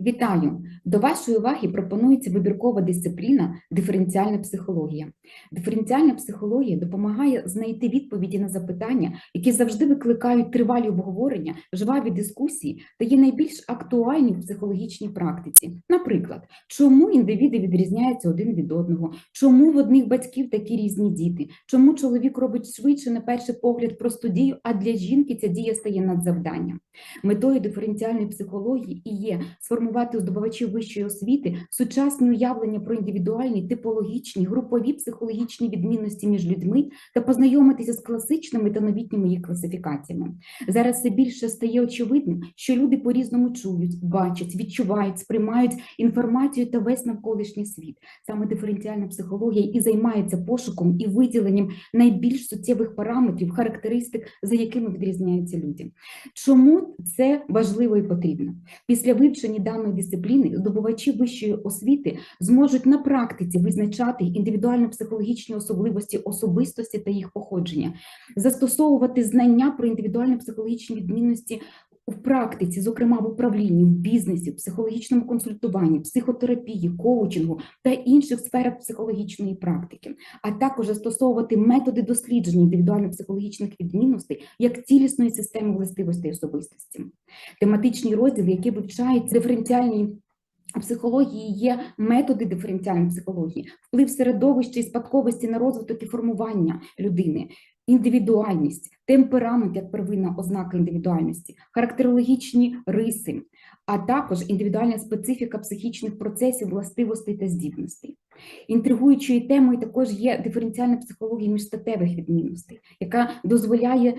Вітаю! До вашої уваги пропонується вибіркова дисципліна диференціальна психологія. Диференціальна психологія допомагає знайти відповіді на запитання, які завжди викликають тривалі обговорення, жваві дискусії та є найбільш актуальні в психологічній практиці. Наприклад, чому індивіди відрізняються один від одного, чому в одних батьків такі різні діти, чому чоловік робить швидше на перший погляд просту дію, а для жінки ця дія стає надзавданням. Метою диференціальної психології і є сформувати у здобувачів вищої освіти сучасні уявлення про індивідуальні, типологічні, групові психологічні відмінності між людьми та познайомитися з класичними та новітніми їх класифікаціями. Зараз все більше стає очевидним, що люди по-різному чують, бачать, відчувають, сприймають інформацію та весь навколишній світ. Саме диференціальна психологія і займається пошуком і виділенням найбільш суттєвих параметрів, характеристик, за якими відрізняються люди. Чому це важливо і потрібно? Після вивчення даної дисципліни здобувачі вищої освіти зможуть на практиці визначати індивідуально-психологічні особливості особистості та їх походження, застосовувати знання про індивідуально-психологічні відмінності в практиці, зокрема в управлінні, в бізнесі, в психологічному консультуванні, психотерапії, коучингу та інших сферах психологічної практики, а також застосовувати методи дослідження індивідуально-психологічних відмінностей як цілісної системи властивостей особистості. Тематичні розділи, які вивчають диференціальні психології, є методи диференціальної психології, вплив середовища і спадковості на розвиток і формування людини, індивідуальність, темперамент як первинна ознака індивідуальності, характерологічні риси, а також індивідуальна специфіка психічних процесів, властивостей та здібностей. Інтригуючою темою також є диференціальна психологія міжстатевих відмінностей, яка дозволяє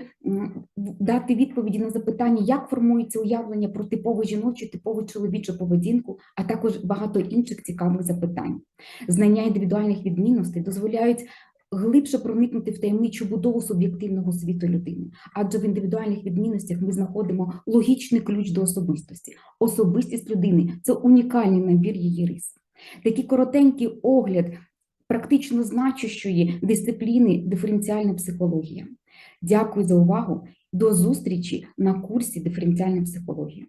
дати відповіді на запитання, як формується уявлення про типову жіночу, типову чоловічу поведінку, а також багато інших цікавих запитань. Знання індивідуальних відмінностей дозволяють глибше проникнути в таємничу будову суб'єктивного світу людини, адже в індивідуальних відмінностях ми знаходимо логічний ключ до особистості. Особистість людини це унікальний набір її рис. Такий коротенький огляд практично значущої дисципліни диференціальна психологія. Дякую за увагу. До зустрічі на курсі диференціальна психологія.